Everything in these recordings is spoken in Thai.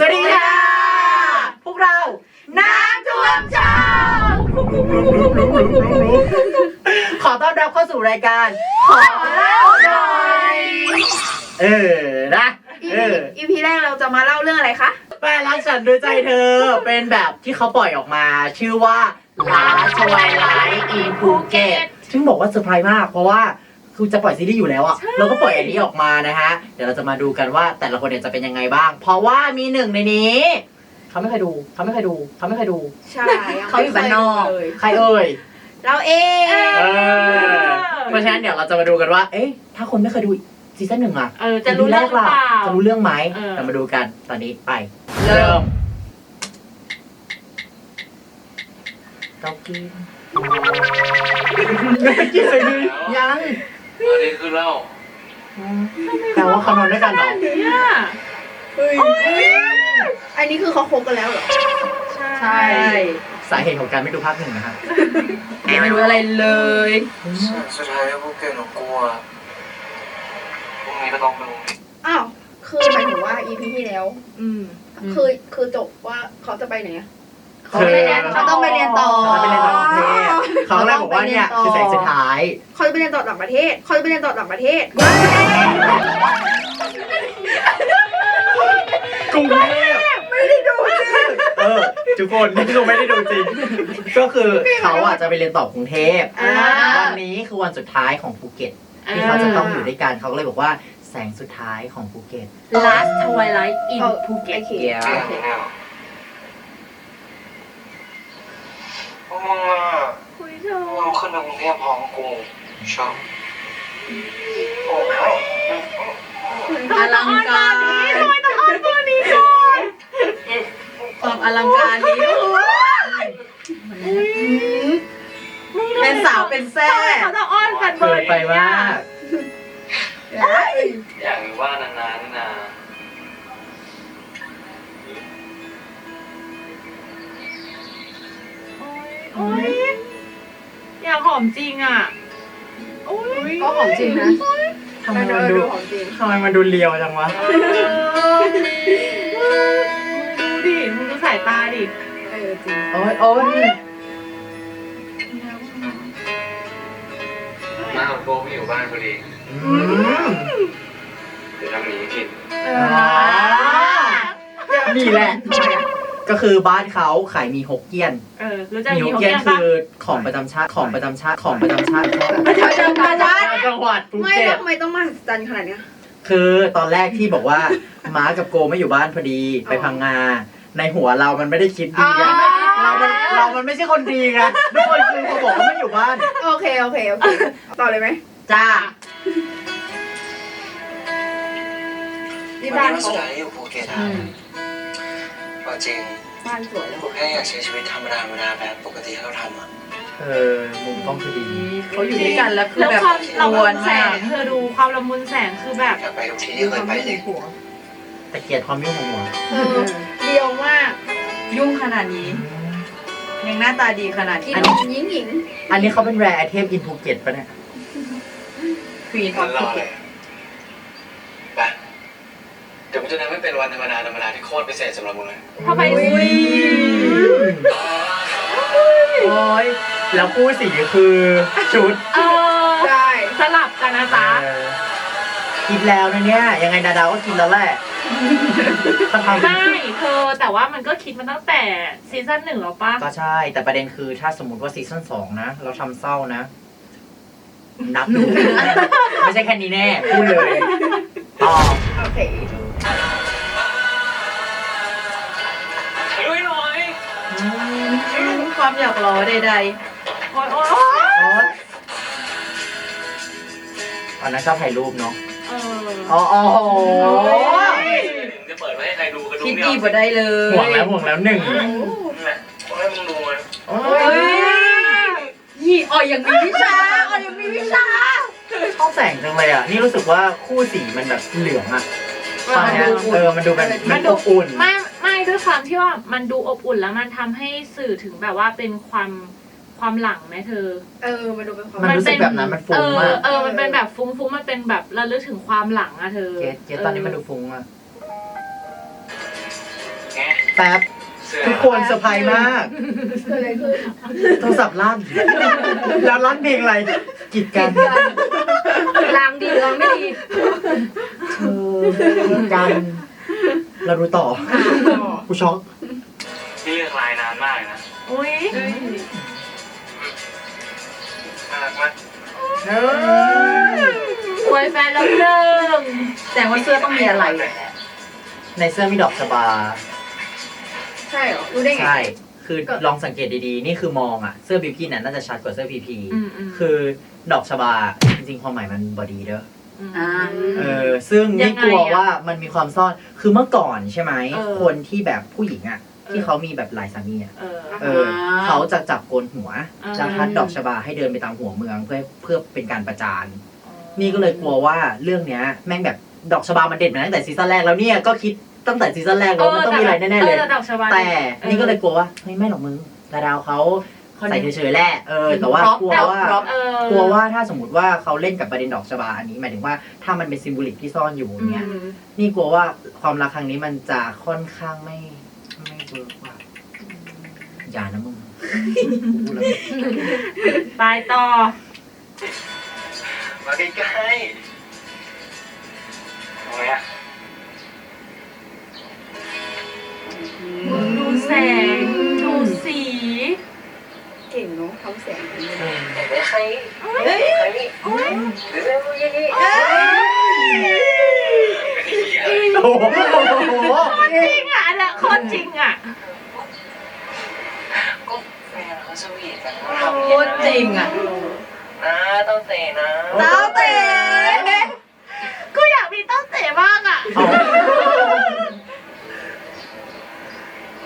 สวัสดีค่ะ พวกเรา น้ำท่วมชาวขอต้อนรับเข้าสู่รายการ ขอเล่าหน่อย เออ นะ เออ อีพีแรกเราจะมาเล่าเรื่องอะไรคะ แฟนรักฉันด้วยใจเธอ เป็นแบบที่เขาปล่อยออกมา ชื่อว่า Last Twilight in Phuket ซึ่งบอกว่าเซอร์ไพรส์มาก เพราะว่า คือจะปล่อยซีรีส์อยู่แล้วอะเราก็ปล่อยอันนี้ออกมานะฮะ เดี๋ยวเราจะมาดูกันว่าแต่ละคนเนี่ยจะเป็นยังไงบ้าง เพราะว่ามีหนึ่งในนี้เขาไม่เคยดูเขาไม่เคยดูเขาไม่เคยดู ใช่เขาอยู่บ้านนอกเลยใครเอ่ย เราเองเออ เพราะฉะนั้นเดี๋ยวเราจะมาดูกันว่า เอ๊ะ ถ้าคนไม่เคยดูซีซั่นหนึ่งอะเออจะรู้เรื่องหรือเปล่า จะรู้เรื่องไหมเออ เรามาดูกันตอนนี้ไป เริ่มเกากินกินเลยดิยัง อันนี้คือเหล้าแต่ว่าเขานอนด้วยกันเหรอเนี่ยเฮ้ยอันนี้คือเขาคบกันแล้วเหรอ ใช่ สาเหตุของการไม่ดูภาคหนึ่งนะครับไม่รู้อะไรเลย สุดท้ายแล้วพวกแกหนูกลัวพรุ่งนี้ก็ต้องดูอ้าว คือหมายถึงว่าอีพีที่แล้ว อืม คือ คือจบว่าเขาจะไปไหนอะ เขาไปเรียนเขาต้องไปเรียนต่อ เขาไปเรียนต่างประเทศเขาเลยบอกว่าเนี่ยคือแสงสุดท้ายเขาจะไปเรียนต่อต่างประเทศเขาจะไปเรียนต่อต่างประเทศกรุงเทพไม่ได้ดูจริงเออทุกคนนี่คือไม่ได้ดูจริง ก็คือเขาอะจะไปเรียนต่อกรุงเทพอ่าวันนี้คือวันสุดท้ายของภูเก็ตที่เขาจะต้องอยู่ด้วยกันเขาก็เลยบอกว่าแสงสุดท้ายของภูเก็ต Last Twilight in เออ Phuket โอเค เดี๋ยว โอเค พวกมึงอะ คุยเถอ พวก มึงะขึ้นไปกรุงเทพพร้อมกูชอบโอ้ยอลังการทำไมต้องออนตัวนี้ก่อนความอลังการนี้เป็นสาวเป็นแซ่เขาจะอ้อนกันเบอเกิร์นไปมากอยากรู้ว่านานๆนี่นาโอ้ย อยากหอมจริงอะโอ้ยก็ของจริงนะทำไมมันดูของจริงทำไมมันดูเลียวจังวะเออดูดิมึงดูสายตาดิเออจริงโอ้ยโอ้ยมาของโกไม่อยู่บ้านพอดีอืมเดี๋ยวทำหมีกินอ๋อนี่แหละ ก็คือบ้านเขาขายหมีฮกเกี้ยนเออรู้จักหมีมีฮกของเกี้ยนแก้มคืปะอของประจำชาติของประจำชาติของประจำชาติประชาชนประชาชนจังหวัดภูไม่เก็แล้ตวทำไมต้องมาหัศจรรย์ขนาดเนี้ย คือตอนแรกที่บอกว่าม้ากับโกไม่อยู่บ้านพอดีไปพังงาในหัวเรามันไม่ได้คิดดีไงเรามันเรามันไม่ใช่คนดีไงทุกคนคือเขาบอกว่าไม่อยู่บ้าน โอเค โอเค โอเค ต่อเลยไหมจ้า ที่บ้านวันเขาสุดท้ายที่อยู่ภูเก็ตอะ เอาจริงบ้านสวยแล้วผมแค่อยากใช้ชีวิตธรรมดาธรรมดาแบบปกติที่เราทำอะเออมุมกล้องคือดี เขาอยู่ด้วยกันแล้วคือแล้วแบบความละกมุวนนแสมางกเธอดูความละมุนแสงคือแบบอยากไปทุกที่ที่เคยไปเลยแต่เกลียดความยุ่งของหัวเออเดียวมากยุ่งขนาดนี้ ยังหน้าตาดีขนาดกินี้นหญิงหญิงอันนี้เขาเป็นแรร์ไอเทมอินภูเก็ตปะเนี่ย ควีนอมัอนฟรภูอเลเก็ตยไป เดี๋ยวมันจะทำให้เป็นวันธรรมดาธรรมดาที่โคตรพิเศษสำหรับมึงเลยทำไมอุ้ยโอ้ยแล้วคู่สีคือชุดเออใช่สลับกันนะจ๊ะเออกินแล้วนะเนี่ย ยังไงดาดาก็กินแล้วแหละเขาทำไม่เธอแต่ว่ามันก็คิดมาตั้งแต่ซีซั่นหนึ่งแล้วปะก็ใช่ แต่ประเด็นคือถ้าสมมติว่าซีซั่นสองนะ เราทำเศร้านะ นับดู ไม่ใช่แค่นี้แน่ พูดเลยต่อโอเค ลุยหน่อยความอยากล้อใดโอ๊ยโอ๊ยโอ๊ยโอ๊ยอันนั้นชอบถ่ายรูปเนาะเอออ๋ออ๋อโหถึงจะเปิดไว้ให้ใครดูกันๆดูคิดเนี่ดียบ่ได้เลยห่วงแล้วห่วงแล้วหนึ่งนั่นแหละต้องให้มึงดูมันโอ้เฮ้ยยยี่อ่อยยังมีวิชาอ่อยยังมีวิชาชอบแสงจังเลยอะ นี่รู้สึกว่าคู่สีมันแบบเหลืองอะ เออตอนเนี้ยเออมันดูแบบมันอบอุ่น ไม่ไม่ด้วยความที่ว่ามันดูอบอุ่นแล้วมันทำให้สื่อถึงแบบว่าเป็นความความหลังไหมเธอ เออมาดูเป็นความ มันรู้สึกแบบนั้นมันฟุ้งมากเออเออมันเป็นแบบฟุ้งฟุ้งมันเป็นแบบระลึกถึงความหลังอะเธอเกตเกตตอนนี้มันดูฟุ้งอะแป๊บเสื้อ ทุกคนเซอร์ไพรส์มากเกิดอะไรขึ้นโทรศัพท์ลั่น แล้วลั่นเพลงอะไรกีดกันลางดีลางไม่ดีเธอกีดกันเราดูต่อกูช็อกพี่เลือกลายนานมากเลยนะอุ้ยน่ารักมากอวยแฟนแล้วหนึ่งแต่ว่าเสื้อต้องมีอะไร ในเสื้อมีดอกชบา ใช่เหรอรู้ได้ไง ใช่ คือลองสังเกตดีๆ นี่คือมองอะ เสื้อบิวกินน่ะน่าจะชัดกว่าเสื้อพีพี อืมอืมคือดอกชบา จริงๆ ความหมายมันบอดีเด้อ อ่า เออ ซึ่งยันี่งไงกลัวอะว่ามันมีความซ่อน คือเมื่อก่อนใช่ไหม เออ คนที่แบบผู้หญิงอะเออที่เขามีแบบหลายสามีอะ เออ เออเขาจะจับโกนหัวอ่าแล้วทัดดอกชบาให้เดินไปตามหัวเมืองเพื่อเพื่อเป็นการประจาน นี่ก็เลยกลัวว่าเรื่องเนี้ยแม่งแบบดอกชบามันเด่นมาตั้งแต่ซีซั่นแรกแล้วเนี่ยก็คิด ตั้งแต่ซีซั่นแรกแล้วมันต้องมีอะไรแน่ๆเลยออดอกชบาแต่นี่ก็เลยกลัวว่าเฮ้ยไม่หรอกมึงดาดาวเขาใส่เฉยๆแหละเออแต่ว่ากลัวว่าเออกลัวว่าถ้าสมมติว่าเขาเล่นกับประเด็นดอกชบาอันนี้หมายถึงว่าถ้ามันเป็นซิมโบลิกที่ซ่อนอยู่เนี่ยอืมนี่กลัวว่าความรักครั้งนี้มันจะค่อนข้างไม่ไม่เวิร์กว่าอย่านะมึงพูดแล้วไปต่อมาใกล้ๆเอา แสง ดูสี เก่งเนาะทำแสงอย่างนี้ไม่ใครไม่ใครนี่หรือเรื่องยี่นี่โอ้โหจริงอะอันเนี้ยโคตรจริงอะก็แฟนเขาสวีทกันโคตรจริงอะนะต้องเตะนะเต้าเต๋กูอยากมีเต้าเต๋มากอะ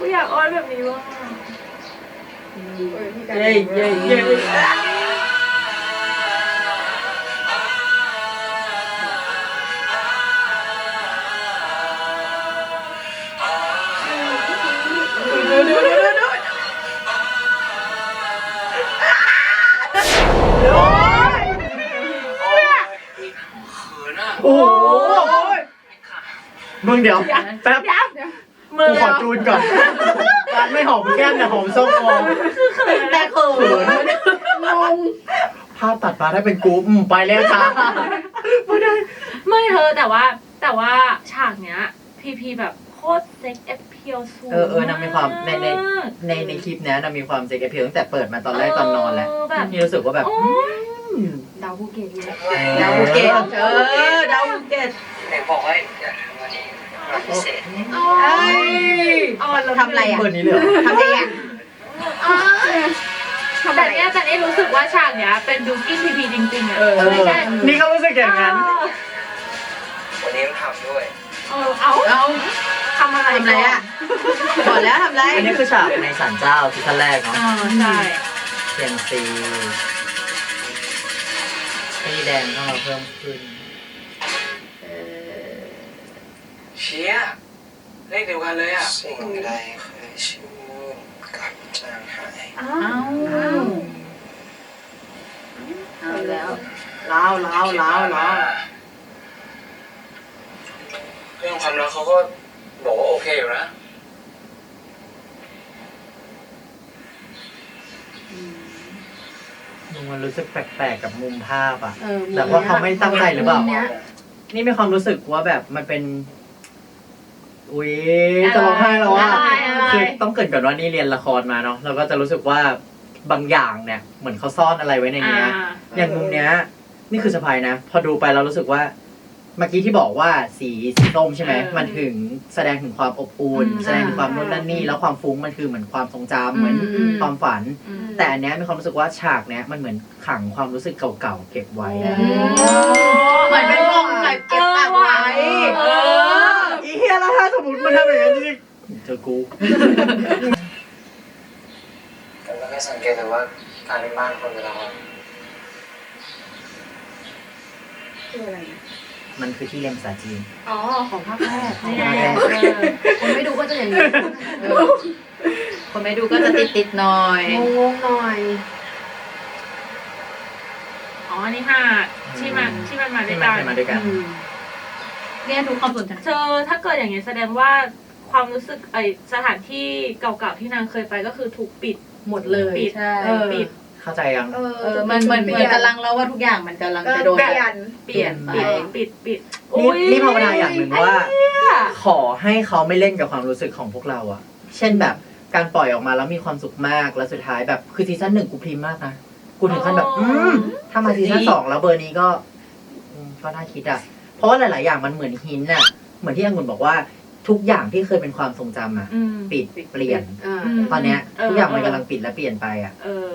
กูอยากอ้อนแบบนี้ว่ากเออพี่การเย้เย้เย้เขินอะโอ้โหมึงเดี๋ยวแป๊บ มืกูอขอจูนก่อนการไม่หอมแก้มแต่หอมส้มคอแต่เขินงงภาพตัดมาได้เป็นกูอืมไปแล้วจ้าไม่เธอแต่ว่าแต่ว่าฉากเนี้ย พีพีแบบโคตรเซ็กเอฟเพียวสูงเออเออนางมีความในในมากในในคลิปเนี้ยนางมีความเซ็กแอพเพีลตั้งแต่เปิดมาตอนแรกตอนนอนแล้วเแบบนี่รู้สึกว่าแบบโอ้อืมดาวภูเก็ตเลยดาวภูเก็ตเออดาวภูเก็ตไหนบอกว่า พิเศษเอ้ยอ่อนแล้วทำอะไรอะเปิดนี้เลยเหรอทำเองทำแต่อะไรเนี้ยแต่เนี้ยรู้สึกว่าฉากเนี้ยเป็นดูกิ้นพีพีจริงๆอะเออไม่ใช่นี่ก็รู้สึกอย่างนั้น วันนี้ต้องทำด้วย เออเอาเอาทำอะไรทำอะไรอะบอกแล้วทำอะไรอันนี้คือฉากในศาลเจ้าซีซั่นแรกเนาะอ่าใช่เซียมซีให้แดงเข้ามาเพิ่มขึ้น ชียเลขเดียวกันเลยอะสิ่งใดเคยชื่นกับจางหาย อ้าเอาวเอาแล้วล้าวล้าวล้าวล้าวเรื่องความรักเขาก็บอกว่าโอเคอยู่นะมันรู้สึกแปลกๆกับมุมภาพอะ เออมุมแต่ว่าเขาไม่ตั้งใจหรือเปล่า มุมนี้ย นี่มีความรู้สึกว่าแบบมันเป็น อุ้ยจะร้องไห้แล้วอะอะไรอะไร คือต้องเกริดก่อนว่านี่เรียนละครมาเนาะเราก็จะรู้สึกว่าบางอย่างเนี่ยเหมือนเขาซ่อนอะไรไว้ในเนี้ยอ่าอย่างมุมเนี้ยนี่คือสะพายนะ พอดูไปเรารู้สึกว่าเมื่อกี้ที่บอกว่าสีสีส้มใช่ไหมเออมันถึงแสดงถึงความอบอุ่นอืมแสดงถึงความนู่นนั่นนี่ แล้วความฟุ้งมันคือเหมือนความทรงจำเหมือนอืม ความฝัน อืม แต่อันเนี้ยมีความรู้สึกว่าฉากเนี้ยมันเหมือนขังความรู้สึกเก่าๆเก็บไว้อะอืมเหมือนเป็นกล่องเก็บเก็บตังไว้ เอออีเฮี ยแล้วถ้าสมมติมันทำอย่างนั้นจริงๆเจอกูผมก็แค่สังเกตแต่ว่าการเป็นบ้านคนเราอะคืออะไรนะมันคือที่เรียนภาษาจีน อ๋อ ของภาคแรกนี่ไงเออเออคนไม่ดูก็จะอย่างนี้เออคนไม่ดูก็จะติดติดๆหน่อย งงงๆหน่อย อ๋ออันนี่หาดที่มันที่มันมาด้วที่ยมันกันเคยมาด้วยกัน อืม เนี่ยดูความสนใจเธอถ้าเกิดอย่างเงี้ยแสดงว่าความรู้สึกไอสถานที่เก่าๆที่นางเคยไปก็คือถูกปิดหมดเลยปิดใช่เออปิด เข้าใจยัง เออเออมันเหมือนเหมือนกำลังแล้วว่าทุกอย่างมันกำลังจะโดน เปลี่ยน เปลี่ยนเปลี่ปิยดนปิดปิดปิดนี่อุ๊ยนี่ภาวนาอย่างหนึ่งว่าไอ้เนี่ยขอให้เขาไม่เล่นกับความรู้สึกของพวกเราอะเช่นแบบการปล่อยออกมาแล้วมีความสุขมากแล้วสุดท้ายแบบคือซีซั่นหนึ่งกูพรีมมากนะกูถึงขั้นแบบ อืมถ้ามาซีซั่นสองแล้วเบอร์นี้ก็อืมก็น่าคิดอะเพ ราะว่าหลาย ๆ อย่างมันเหมือนหินอะเหมือนที่องุ่นบอกว่าทุกอย่างที่เคยเป็นความทรงจำอะอืม ปิดเปลี่ยน อ่าอืมตอนเนี้ยเออ ทุกอย่างมันกำลังปิดและเปลี่ยนไปอะเออ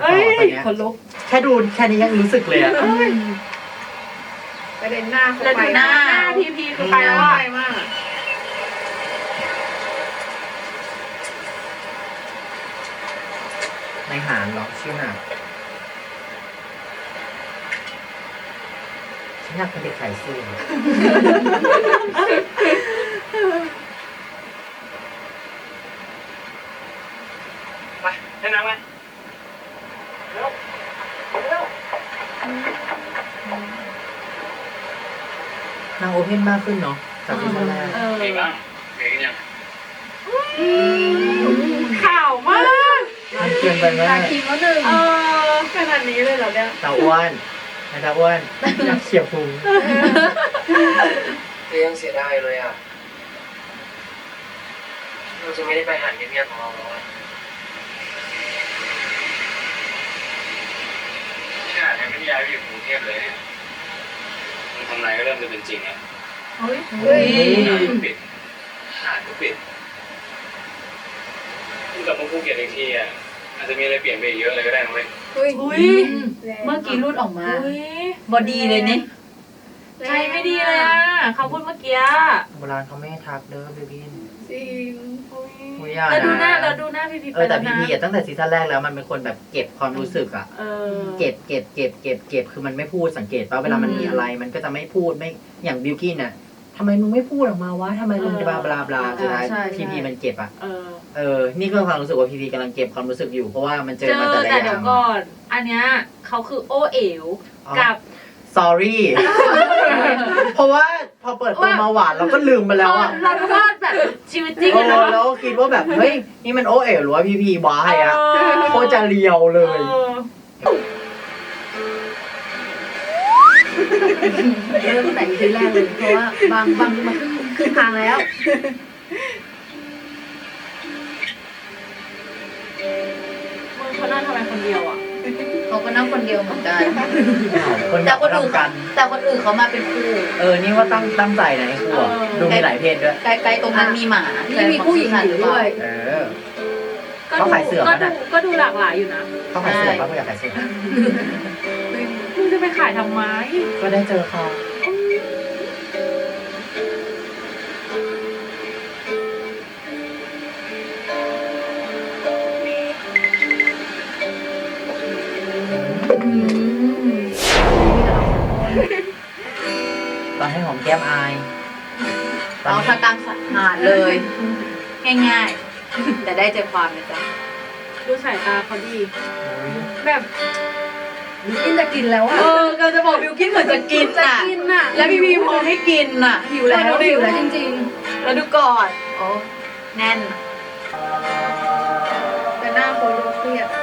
ต่อตอนเนี้ยคนลุกแค่ดูแค่นี้ยังรู้สึกเลยอะประเด็นหน้าเขาแล้วไปดูหน้าพีพีคือไปแล้วไปอะมากในหารเหรอชื่อหารฉันอ ยากเป็นเด็กขายเสื้อไปให้น้ำไหมนางโอเพนมากขึ้นเนาะจากซีซั่นแรกเออเก่งบ้างเก่งยังข่าวมากมันเกินไปมาตากคิมแล้วหนึ่งเออขนาดนี้เลยเหรอเนี่ยตาอ้วน นายตาอ้วนอยากเขียบพุงเรื่องเสียดายเลยอะ เราจะไม่ได้ไปหาเงียบๆของเราแล้วอะขนาดยังไม่ได้ย้ายไปอยู่กรุงเทพเลยเนี่ยมันทำนายก็เริ่มจะเป็นจริงอะเฮ้ยหาดก็ปิดหาดก็ปิดกลับมาภูเก็ตอีกทีอะอาจจะมีอะไรเปลี่ยนไปอีกเยอะเลยก็ได้นะเว้ย เฮ้ยอุ้ยเมื่อกี้รูดออกมาอุ้ยบอดีเลยนี่ใจไม่ดีเลยอะเขาพูดเมื่อกี้โบราณเขาไม่ให้ทักเด้อเบบี้จริงคุยยากแล้วดูหน้านะแล้วดูหน้าพีพีเออแต่ไปพี่ล้วนะพีอะตั้งแต่ซีซั่นแรกแล้วมันเป็นคนแบบเก็บความรู้สึกอะเออเก็บเก็บเก็บเก็บเก็บคือมันไม่พูดสังเกตป่ะเวลามันมีอะไร มันก็จะไม่พูดไม่อย่างบิวกินน่ะ ทำไมมึงไม่พูดออกมาวะทำไมมึงบลาบลาบลาสุดท้ายใช่ใช่ พีพีมันเก็บอะเออเออนี่ก็ความรู้สึกว่าพีพีกำลังเก็บความรู้สึกอยู่เพราะว่ามันเจเจอมาอแต่ละอแต่ย่าเดี๋ยวง ก่อน อันเนี้ยเขาคือโอเอ๋วอ๋อ กับ sorry เพราะว่าพอเปิดตัวมาหวานเราก็ลืมไปแล้วอะเราคิดว่าแบบชีวิตจริงเออะอเนาะแล้วคิดว่าแบบเฮ้ยนี่มันโอเอ๋หรือว่าพีพีวายอะเออโคตรจะเรียวเลย เออ เริ่มแต่งทีแรกเลยเพราะว่าบางบางมาครึ่งครึ่งทางแล้ว มึงเขานั่งทำไมคนเดียวอะ เขาก็นั่งคนเดียวเหมือนกันคนอแต่ยากคนอื่นทำกันแต่คนอื่นเขามาเป็นคู่ เออ นี่ว่าตั้งตั้งใจนะไอ้คู่อะเออดูมีหลายเพศด้วย ไกลๆตรงนั้นมีหมานี่มีผู้หญิงอยู่ด้วย เออ ก็เขาดูขายเสือก็ปะดูน่ะ ก็ดูหลากหลายอยู่นะ เขาขายเสื้อป่ะเขาอยากขายเสื้อมึงจะ ไปขายทำไมก็ได้เจอเขาตอนให้หอมแก้มอายตอนเอานี้ทางกลางหาดเลย ง่ายๆ แต่ได้ใจความนะจ๊ะ ดูสายตาเขาดี แบบ กินจะกินแล้วอะเออก็จะบอกบิวกินเหมือนจะกินจะอะกินน่ะแล้วพี่พีพอให้กินอะหิวแล้วดิหิวแล้วจริงแล้วดูก่อนโอ้แน่นๆแต่หน้าเขาดูเครียดอะ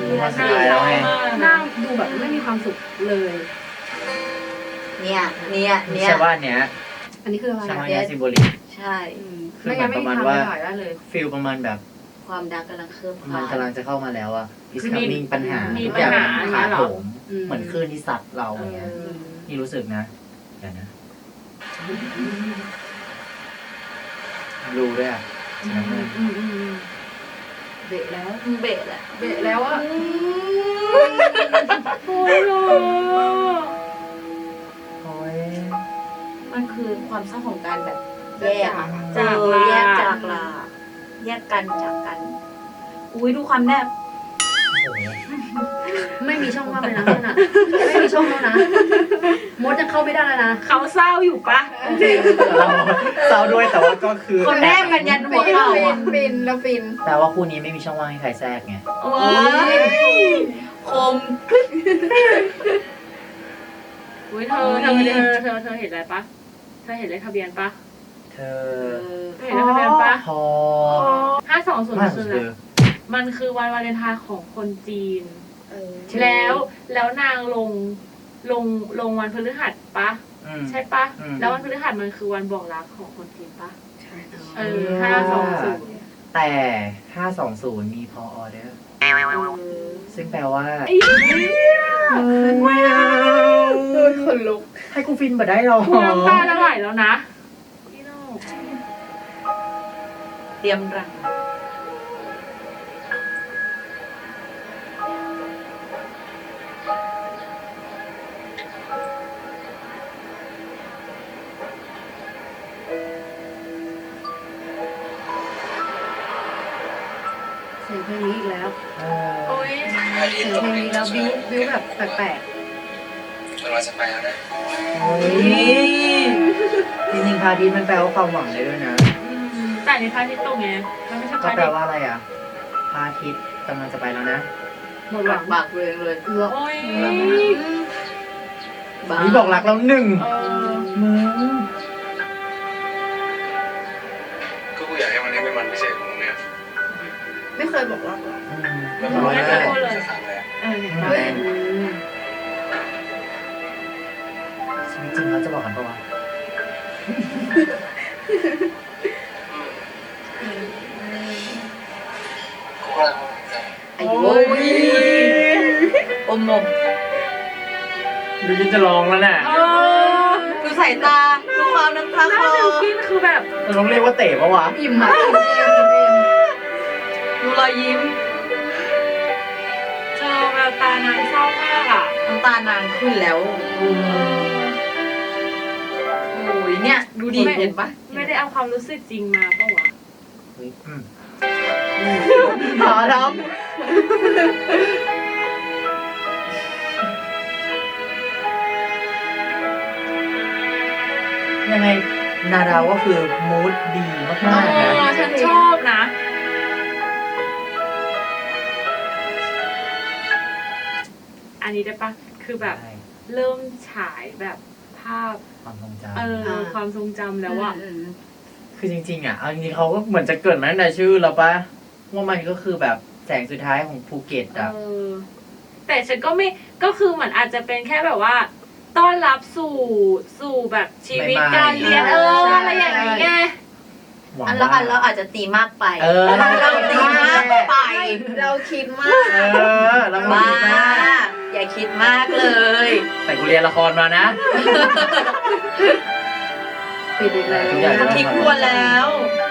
คือมาสุดท้ายแล้วไงหน้าดูแบบไม่มีความสุขเลย เนี่ยเนี่ยไม่เนี่ยใช่ว่าเนี้ยอันนี้คืออะไรใช่ว่าเอันเนี้ยซิมโบลิก ใช่คือมือนประมาณว่าได้เลย ฟิลประมาณแบบ ความดังกำลังเคลื่อนมันกำลังจะเข้ามาแล้วอะ is คือมี coming ปัญหามีทุกอย่างปัญหามันขาโถมอืม เหมือนคลื่นที่ซัดเราเออย่างเงี้ยอนี่รู้สึกนะเดี๋ยวนะรู้ด้วยอะสีน้ำเงินอืมอืมอืมเบะแล้วเบะแหละเบะแล้วอะโอ้ยเหรอโอ้ยมันคือความเศร้าของการแบบแยกอะจากเออลาแยกจากลา แยกกันจากกัน อุ้ยดูความแนบโอ้โหไม่มีช่องว่างเลยนะนั่นน่ะไม่มีช่องแล้วนะมดยังเข้าไม่ได้แล้วนะเขาเศร้าอยู่ปะเราเศร้าด้วยแต่ว่าก็คือคนแนบกันยันหัวฟินเข่าฟิอะนฟินแล้วฟินแต่ว่าคู่นี้ไม่มีช่องว่างให้ใครแทรกไงโอ้ยคมอุ้ยเธอเธอเธอเธอเธอเห็นอะไรปะเธอเห็นเลขทะเบียนปะ เธเธเอออเห็นแล้วคะแนนปะพอห้าสองศูนย์มากคือสุดอะไรคือมันคือวันวาเลนไทน์ของคนจีนเออแล้วแล้วนางลงลงลงวันพฤหัสปะอืมใช่ปะอืมแล้ววันพฤหัสมันคือวันบอกรักของคนจีนปะใช่เออห้าสองศูนย์แต่520มีพอออเดอร์ซึ่งแปลว่าไอ้เหี้ยไม่เอาโดนคนลุกให้กูฟินมาได้หรอกูน้ำตาจะไหลแล้วนะ รียมรัง เสียงเพลงนี้อีกแล้ว เออโอ้ยพระอาทิเสีตยย์งตกเพลงนี้แล้วบิวบิวแบบแปลกเราจะไปแล้วนะเฮ้ยจริงๆพาทิตย์มันแปลว่าความหวังได้ด้วยนะ อืมแต่ในพระอาทิตย์ตกไงมันไม่ใช่พก็ระอาแปลทิตย์ว่าอะไรอะพระอาทิตย์กำลังจะไปแล้วนะหมดๆหปาวักงปากเลยเลยโอ้ยบ้านี่บอกรักแล้วหนึ่งเออมึงก็กูอยากให้วันนี้เป็นวันพิเศษของมึงเนี่ยไม่เคยบอกรักหรออืมแล้วก็ร้อยไม่แรเคยกพูดเลยสักครั้งเลยอะเออเห็นปะเฮ้ยชีวิตจริงเขาจะบอกกันปะวะ อนกันไอ้โว้ยอมมมดูยินจะร้องแล้วน่ะเออดูสายตาดูความน้ำตาหคน้าลอบิวกินคือแบบเราต้องเรียกว่าเตะปะวะอิ่มอะอิ่มเอมอิ่มเอมดูรอยยิ้มเจอแววตานางเศร้ามากอะน้ำตานางขึ้นแล้วเออโอ้ยเนี่ย ดูดิไม่เห็นปะไม่ได้เอาความรู้สึกจริงมาปะวะเฮ้ยอืม หาดำยังไงนาดาวก็คือมูดดีมากๆนะเออฉันชอบนะ อันนี้ได้ปะคือแบบใช่เริ่มฉายแบบภาพความทรงจเออความทรงจำแล้วอะอืมำคือจริงๆอะเอาจริงๆเขาก็เหมือนจะเกิดมาตั้งแต่ชื่อแล้วปะ ว่ามันก็คือแบบแสงสุดท้ายของภูเก็ตเออะอแต่ฉันก็ไม่ก็คือเหมือนอาจจะเป็นแค่แบบว่า ต้อนรับสู่สู่แบบชีวิตใหม่ๆ การเรียนเอออะไรอย่างนี้ไงหวังอันละว่า อันเราอาจจะตีมากไปเออ เราตีมากไปเราคิดมาก เออแล้วก็บ้าดีมากอย่าคิดมากเลยแต่กูเรียนละครมานะ ปิดอีกแล้ว ทุกอย่างจะทิ้งทวนแล้วว่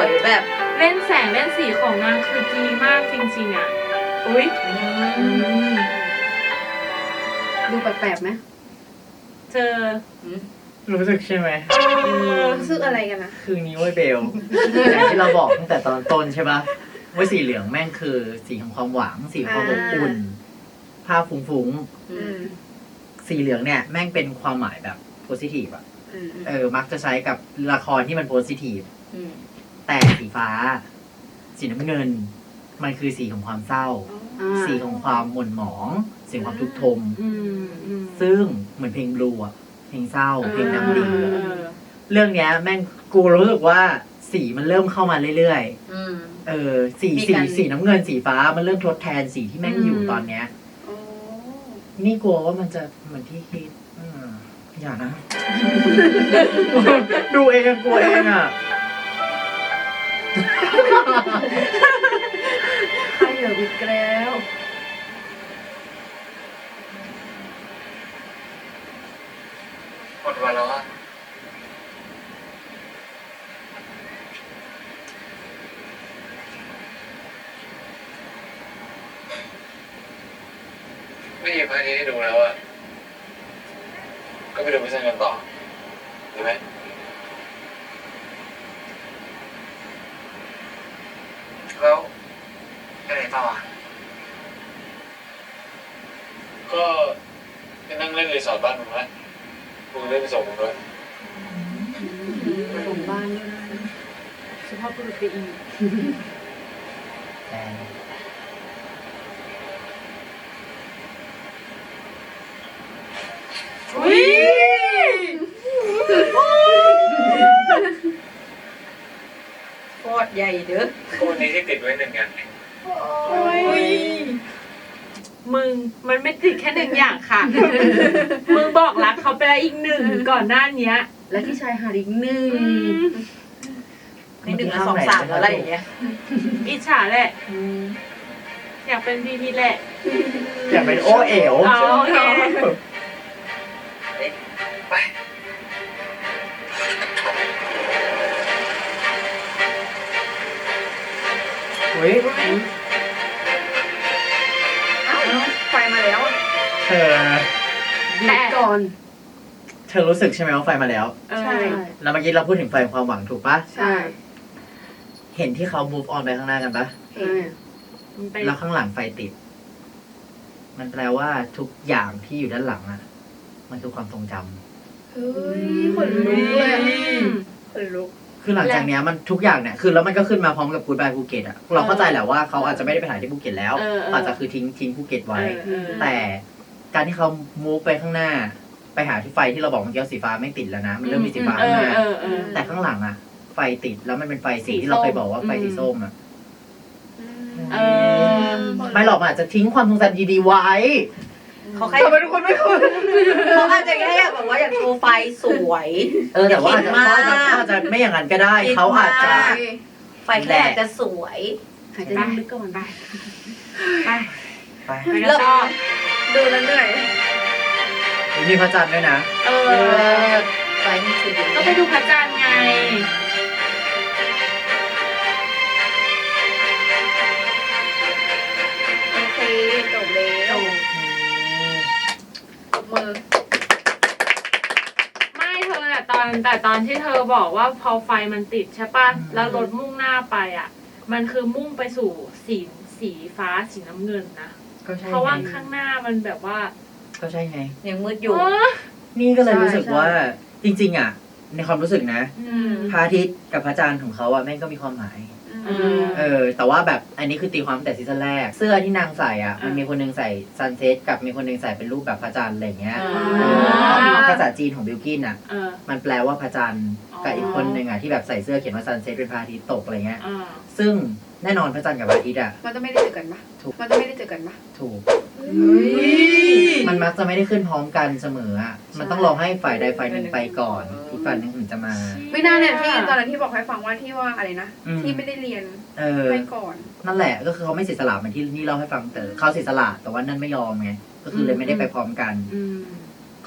วามแบบสวยแบบเล่นแสงเล่นสีของนางคือดีมากจริงๆอะ อุ้ยดูแปลกๆไหมเจอรู้สึกใช่ไหมเออรู้สึกอะไรกันนะคือนี้เว้ยเบลอย่างที่เราบอกตั้งแต่ตอนต้นใช่ปะว่าสีเหลืองแม่งคือสีของความหวัง สีของความอบอุ่นภาพฟุ้งอืมๆสีเหลืองเนี่ย แม่งเป็นความหมายแบบโพซิทีฟอะอืมเออ มักจะใช้กับละครที่มันโพซิทีฟอืม แต่สีฟ้า สีน้ำเงิน มันคือสีของความเศร้า อ่าสีของความหม่นหมองสีของความทุกข์ทม อืมอืมซึ่งเหมือนเพลงบลูอะเพลงเศร้า เพลงน้ำเอดิ่งอเออเรื่องเนี้ยแม่งกูรู้สึกว่าสีมันเริ่มเข้ามาเรื่อยอืม ๆ เออสีมีสีการ สีน้ำเงินสีฟ้ามันเริ่มทดแทนสีที่แม่งอยู่ตอนเนี้ย โอ้นี่กลัวว่ามันจะเหมือนที่คิดอืมอย่านะ ดูเองกลัวเองอะ ใครเหลืออีกแล้วหมดวันแล้วอะไม่หยิบพระอาทิตย์ให้ดูแล้วอะก็ไปดูพิซซ่ากันต่อดีไหม แล้วไปไหนต่อก็ไปนั่งเล่นรีสอร์ทบ้านมึงไหมมึงเล่นไปส่งมึงด้วยส่งบ้านด้วยนะสุภาพบุรุษไปอีกแต่อุ้ย คู่นี้ที่ติดไว้หนึ่งอันมึงมันไม่ติดแค่หนึ่งอย่างค่ะ มึงบอกรักเขาไปแล้วอีกหนึ่งก่อนหน้าเนี้ยและที่ชายหาดอีกหนึ่งอืมในหนึ่งและสองสามแล้วอะไรอย่างเงี้ยอิจฉาแหละ อยากเป็นพีพีแหละ อยากเป็นโอเอ๋ว อ๋อโอเค เฮ้ยอ้าวไฟมาแล้ว เธอแต่ก่อนเธอรู้สึกใช่ไหมว่าไฟมาแล้ว เออ ใช่ แล้วเมื่อกี้เราพูดถึงไฟความหวังถูกปะ ใช่ เห็นที่เขา move on ไปข้างหน้ากันปะเห็นมันไปแล้วข้างหลังไฟติด มันแปลว่าทุกอย่างที่อยู่ด้านหลังอะมันคือความทรงจำ เฮ้ยขนลุกเลยอะขนลุก คือหลังจากเนี้ยมันทุกอย่างเนี่ยคือแล้วมันก็ขึ้นมาพร้อมกับ Goodbye ภูเก็ตอะเราเข้าใจแหละว่าเขาอาจจะไม่ได้ไปถ่ายที่ภูเก็ตแล้วเออเอออาจจะคือทิ้งทิ้งภูเก็ตไว้ เออเออ แต่การที่เขา move ไปข้างหน้า ไปหาที่ไฟที่เราบอกเมื่อกี้ว่าสีฟ้าไม่ติดแล้วนะมันเริ่มมีสีฟ้าเอข้างหอน้าเออเออ แต่ข้างหลังอะไฟติดแล้วมันเป็นไฟสีสีที่เราเคยส้มบอกว่าไฟอืมสีส้มอะเออ ไม่หรอกมันอาจจะทิ้งความทรงจำดีๆไว้ เขาแค่ทำไมทุกคนไม่คุยเขาอาจจะแค่อยากแบบว่าอยากโชว์ไฟสวย เออแต่ว่าอาจจะคิดมากเขาอาจจะเขาอาจจะไม่อย่างนั้นก็ได้ เขาอาจจะ ไฟแค่อยากจะสวยหายใจลึกๆก่อนไปไปไปไปกันต่อดูแล้วเหนื่อยมีพระจันทร์ด้วยนะ เอเอออไฟนี่คือดีก็ไปดูพระจันทร์ไง แต่ตอนแต่ตอนที่เธอบอกว่าพอไฟมันติดใช่ป่ะอืมแล้วรถมุ่งหน้าไปอะ มันคือมุ่งไปสู่สีสีฟ้าสีน้ำเงินนะ ก็ใช่เพราะว่าไงข้างหน้ามันแบบว่าก็ใช่ไง ยังมืดอยู่เออนี่ก็เลยใช่รู้สึกใช่ว่าจริง ๆ อะ ในความรู้สึกนะ อืม พระอาทิตย์กับพระจันทร์ของเขาอะแม่งก็มีความหมาย เออเออ แต่ว่าแบบอันนี้คือตีความตั้งแต่ซีซั่นแรก เสื้อที่นางใส่อะอ่ามัมันมีคนหนึงใส่ซันเซ็ตกับมีคนหนึงใส่เป็นรูปแบบพระจันทร์อะไรอย่างเงี้ยอ่าเออภาษาจีนของบิลกินอะเออมันแปลว่าพระจันทร์อ๋อกับอีกคนหนึ่งอะที่แบบใส่เสื้อเขียนว่าซันเซ็ตเป็นพระอาทิตย์ตกอะไรเงี้ยอ่าซึ่งแน่นอนพระจันทร์กับพระอาทิตย์อะ มันจะไม่ได้เจอกันปะถูกมันจะไม่ได้เจอกันปะถูกเฮ้ย มันมักจะไม่ได้ขึ้นพร้อมกันเสมออะมันต้องรอให้ฝ่ายใดฝ่ายหนึ่งไปก่อน อีกฝ่ายหนึ่งถึงจะมา ไม่น่าเนี่ยที่ตอนนั้นที่บอกให้ฟังว่าที่ว่าอะไรนะอืม ที่ไม่ได้เรียนเออ ไปก่อน นั่นแหละก็คือเขาไม่เสียสละเหมือนที่นี่เล่าให้ฟังแต่เขาเสียสละแต่ว่านั่นไม่ยอมไงก็คือเลยไม่ได้ไปพร้อมกัน อืม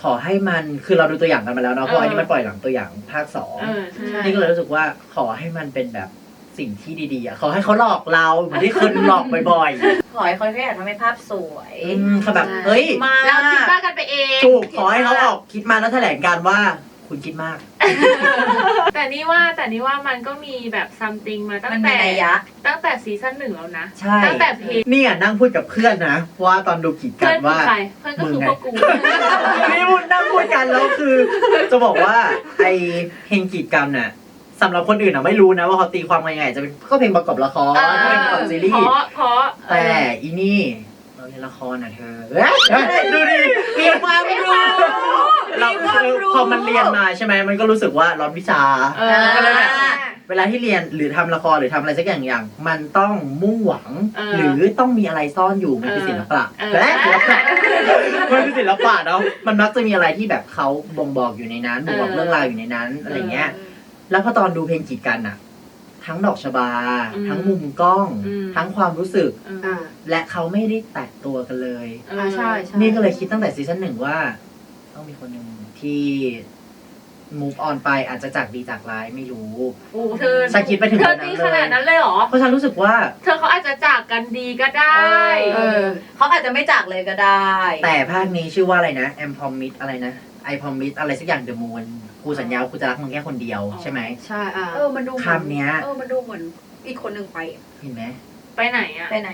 ขอให้มันคือเราดูตัวอย่างกันมาแล้วเนาะเพราะเอออัอันนี้มันปล่อยหลังตัวอย่างภาคสองเออใช่ นี่ก็เลยรู้สึกว่าขอให้มันเป็นแบบ สิ่งที่ดีๆอะขอให้เขาหลอกเราเหมือนที่คนหลอกบ่อยขอให้เขาแค่อยากทำให้ภาพสวย ๆอืมเขาแบบเฮ้ยมาเราคิดว่ากันไปเองถูกขอให้เขาออกคิดมาแล้วแถลงการว่าคุณคิดมาก แต่นี่ว่าแต่นี่ว่ามันก็มีแบบซัมติงมาตั้มันงมีแต่ นัยยะ ตั้งแต่ซีซั่นหนึ่งแล้วนะ ใช่ตั้งแต่เพลงเนี่ยนั่งพูดกับเพื่อนนะ ว่าตอนดูกีดกัเพื่อนนคือว่า ใครเพื่อนก็คือพวกกู นี่พูดนั่งพูดกันแล้วคือ จะบอกว่าไอเพลงกีดกันน่ะ สำหรับคนอื่นอะไม่รู้นะว่าเขาตีความยังไงจะเป็นก็เพลงประกอบละครเออเพลงประกอบซีรีเพส์ราะเพราะแต่อีนี่เราเรียนละครน่ะเธอเอ้ยดูดิมีความรู้เรามีความรู้พอมันเรียนมาใช่ไหมมันก็รู้สึกว่าร้อนวิชา เออก็เลยแบบ เวลาที่เรียนหรือทำละครหรือทำอะไรสักอย่างอย่าง มันต้องมุ่งหวัง เออหรือต้องมีอะไรซ่อนอยู่มันคือศิลปะเออ และศิลปะมันคือศิลปะเนาะมันมักจะมีอะไรที่แบบเขาบ่งบอกอยู่ในนั้นบ่งบอกเรื่องราวอยู่ในนั้นอะไรเงี้ย แล้วพอตอนดูเพลงกีดกันอะทั้งดอกชบา อืมทั้งมุมกล้อง อืม ทั้งความรู้สึกเอออ่าและเขาไม่ได้แตะตัวกันเลยเอออ่าใช่ใช่นี่ก็เลยคิดตั้งแต่ซีซั่นหนึ่งว่า ต้องมีคนหนึ่งที่ move on ไปอาจจะจากดีจากร้ายไม่รู้ โอ้เธอฉันคิดไปถึงเธอขนาดนั้นตีเลยขนาดนั้นเลยเหรอ เพราะฉันรู้สึกว่า เธอเขาอาจจะจากกันดีก็ได้ เออ เขาอาจจะไม่จากเลยก็ได้ แต่ภาคนี้ชื่อว่าอะไรนะ I promise อะไรนะ I promise อะไรสักอย่าง The Moon กูสัญญาว่ากูจะรักมึงแค่คนเดียวอ๋อใช่ไหม ใช่อ่าเออมันดูหมือคำเนี้ย เออมันดูเหมือนอีกคนหนึ่งไปเห็นไหม ไปไหนอะ ไปไหน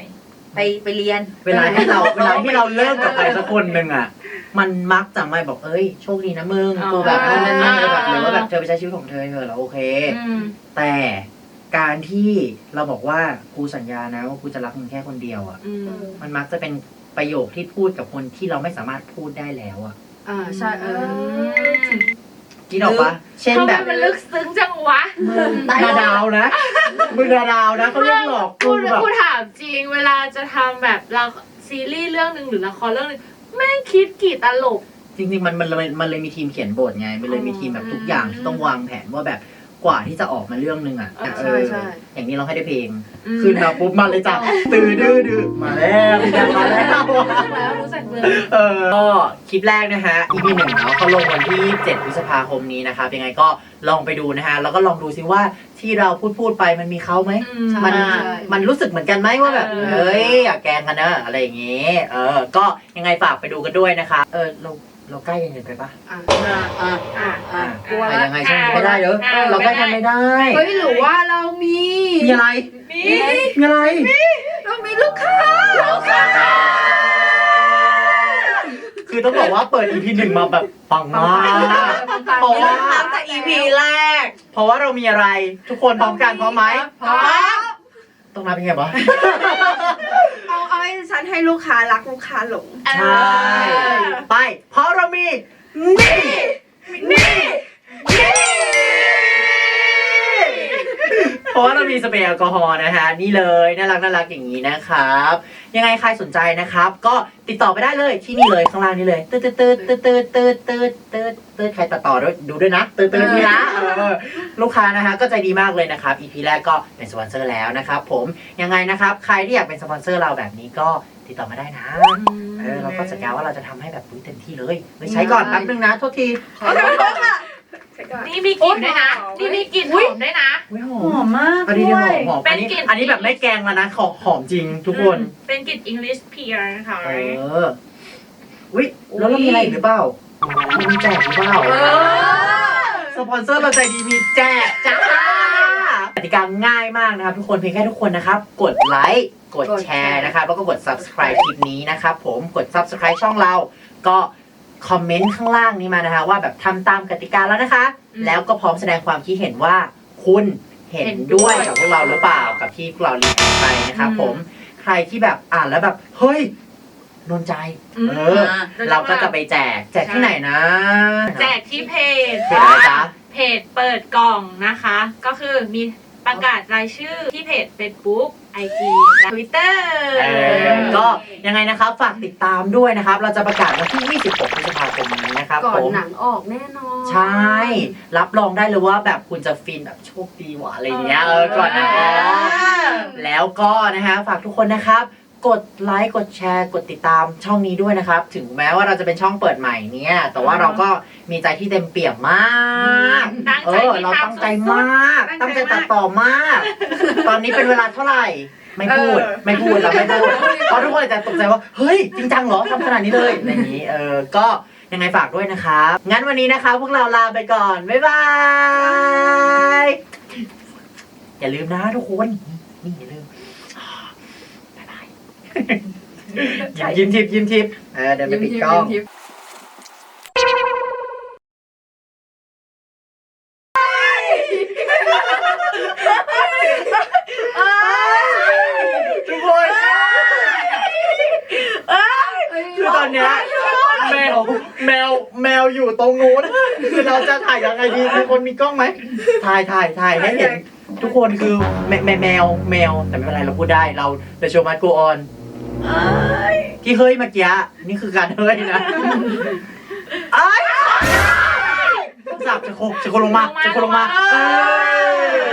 ไปไปเรียน เวลาที่เราเวลาที่เราเลิกกับใครสักคนหนึ่งอะ มันมักจะไม่บอกเอ้ยโชคดีนะมึงอ๋อกูแบบนั่นนั่นนั่นอ่าแบบหรือว่าแบบเธอไปใช้ชีวิตของเธอเธอแล้วโอเค อืมแต่การที่เราบอกว่ากูสัญญานะว่ากูจะรักมึงแค่คนเดียวอะ อืมมันมักจะเป็นประโยคที่พูดกับคนที่เราไม่สามารถพูดได้แล้วอะอ อ่าใช่เออกินออกปะเช่นทำแบไมบมันลึกซึ้งจังวะนาดาวนะ มึงนาดาวนะเขาเรียกหลอกกูกูแบบกูถามจริง เวลาจะทำแบบละซีรีส์เรื่องหนึ่งหรือละครเรื่องหนึ่งแม่งคิดกี่ตลกจริงๆมันมันเลยมันเลยมีทีมเขียนบทไง มันเลยมีทีมแบบทุกอย่างที่ต้องวางแผนว่าแบบกว่าที่จะออกมาเรื่องหนึงอะเออเอใช่อใช่อย่างนี้เราให้ได้เพลงอืมขึ้นมาปุ๊บมาเลยจ้ะตื่นดื้อดื้อมาแล้วพี่แจ๊คมาแล้วแล้วรู้จัก เลยเออก็คลิปแรกนะฮะ EP หนึ่งเนาะเขาลงวันที่ 7 พฤษภาคมนี้นะครับยังไงก็ลองไปดูนะฮะ แล้วก็ลองดูซิว่าที่เราพูดพูดไปมันมีเขาไหม อืม มัน ใช่ มันรู้สึกเหมือนกันไหมว่าแบบ เออ เฮ้ย อย่าแกล้งกันเนอะอะไรอย่างเงี้ยเออ ก็ยังไงฝากไปดูกันด้วยนะคะ เออ เราเราใกล้กันเกินไปปะอะอะอะอะอะกลัวอะละยังไงช่วงนี้ไม่ได้เด้ออะ เราใกล้กันไม่ได้ เฮ้ยหรือว่าเรามีมีอะไร มีมีอะไร เรามีลูกค้าคื อต้องบอกว่าเปิด EP หนึ่งมาแบบปังมาก เพราะว่า ตั้งแต่ EP แรกเพราะว่าเรามีอะไรทุกคนพร้อมกันพร้อมไหมพร้อมต้องนับยังไงวะ เอาเอาให้ฉันให้ลูกค้ารักลูกค้าหลง ใช่ ไป เพราะเรามี นี่ นี่ นี่ เพราะว่าเรามีสเปรย์แอลกอฮอล์นะฮะนี่เลยน่ารักน่ารักอย่างนี้นะครับ ยังไงใครสนใจนะครับ ก็ติดต่อไปได้เลยที่นี่เลยข้างล่างนี่เลยตืดตืดตืดตืดตืดตืดตืดตืดใครตัดต่อด้วยดูด้วยนะตืดตืดนี่นะเออลูกค้านะฮะก็ใจดีมากเลยนะครับ EP แรกก็เป็นสปอนเซอร์แล้วนะครับผมยังไงนะครับ ใครที่อยากเป็นสปอนเซอร์เราแบบนี้ก็ติดต่อมาได้นะ เออเราก็สัญญาว่าเราจะทำให้แบบอุ๊ยเต็มที่เลยเฮ้ยใช้ก่อนแป๊บนึงนะโทษที ขอโทษค่ะ นี่มีกลิ่นด้วยนะ นี่มีกลิ่นหอมด้วยนะ อุ๊ยหหออมมมากอันนี้ด้หวอยมหอมอันนี้เป็นกลิ่น อันนี้แบบไม่แกงแล้วนะขอหอมจริงทุกคนเป็นกลิ่น English Pear นะคะ เอออุ้ยแล้วเรามีอะไรอีกหรือเปล่ามีแจกหรือเปล่าเออ สปอนเซอร์เราใจดีมีแจกจ้ากติกาง่ายมากนะครับทุกคนเพียงแค่ทุกคนนะครับ กดไลค์กดกดแชแชร์ ร์นะครับแล้วก็กด subscribe คลิปนี้นะครับผมกด subscribe ช่องเราก็ คอมเมนต์ข้างล่างนี้มานะคะ ว่าแบบทำตามกติกาแล้วนะคะ อืม แล้วก็พร้อมแสดงความคิดเห็นว่าคุณเห็นเห็นด้ด้ววยยกับพวกเราหรือเปล่ากับที่พวกเรารีแอคไปนะครับอืมผมใครที่แบบอ่านแล้วแบบ เฮ้ยโดนใจอืมเออ เราก็จะไปแจกแจกที่ไหนนะ แจกที่เพจเพจอะไรจ๊ะ เพจเปิดกล่องนะคะ ก็คือมี ประกาศรายชื่อที่เพจ Facebook IG และ Twitter เออก็ยังไงนะครับฝากติดตามด้วยนะครับ เราจะประกาศวันที่ 26พฤษภาคมนี้นะครับก่อผนมหนังออกแน่นอน ใช่ รับรองได้เลยว่าแบบคุณจะฟินแบบโชคดีหว่ะอะไรอย่างเงี้ยเออก่อนนะ เออ แล้วก็นะฮะฝากทุกคนนะครับ กดไลค์กดแชร์กดติดตามช่องนี้ด้วยนะครับ ถึงแม้ว่าเราจะเป็นช่องเปิดใหม่เนี่ย แต่ว่าเราก็มีใจที่เต็มเปี่ยมมากตั้งเอใจอที่เราทำตั้งใจสุด มาก ตั้งใจตัดต่อมาก ตอนนี้เป็นเวลาเท่าไหร่ ไม่พูดไม่พูดเราไม่พูดเพราะทุกคนจะตกใจว่าเฮ้ยจริงจังเหรอทำขนาดนี้เลยอะไรอย่างนี้เออก็ยังไงฝากด้วยนะครับงั้นวันนี้นะคะพวกเราลาไปก่อนบ๊ายบายอย่าลืมนะทุกคนนี่อย่าลืมบ๊ายบาย ยิ้มทิพย์ยิ้มทิพย์เออเดินไปปิดกล้องยิ้มๆทุกคนคือตอนเนี้ยแมวแมวแมวอยู่ตรงนู้นคือเราจะถ่ายยังไงดีทุกคนมีกล้องไหมถ่ายถ่ายถ่ายให้เห็น ทุกคนคือแมแมแมวแมวแต่ไม่เป็นไรเราพูดได้เราเดโชมัสโกออน ที่เฮ้ยเมื่อกี้นี่คือการเฮ้ยนะไอ้ายสับจะโคจะโคลงมาจะโคลงมาเอ้ย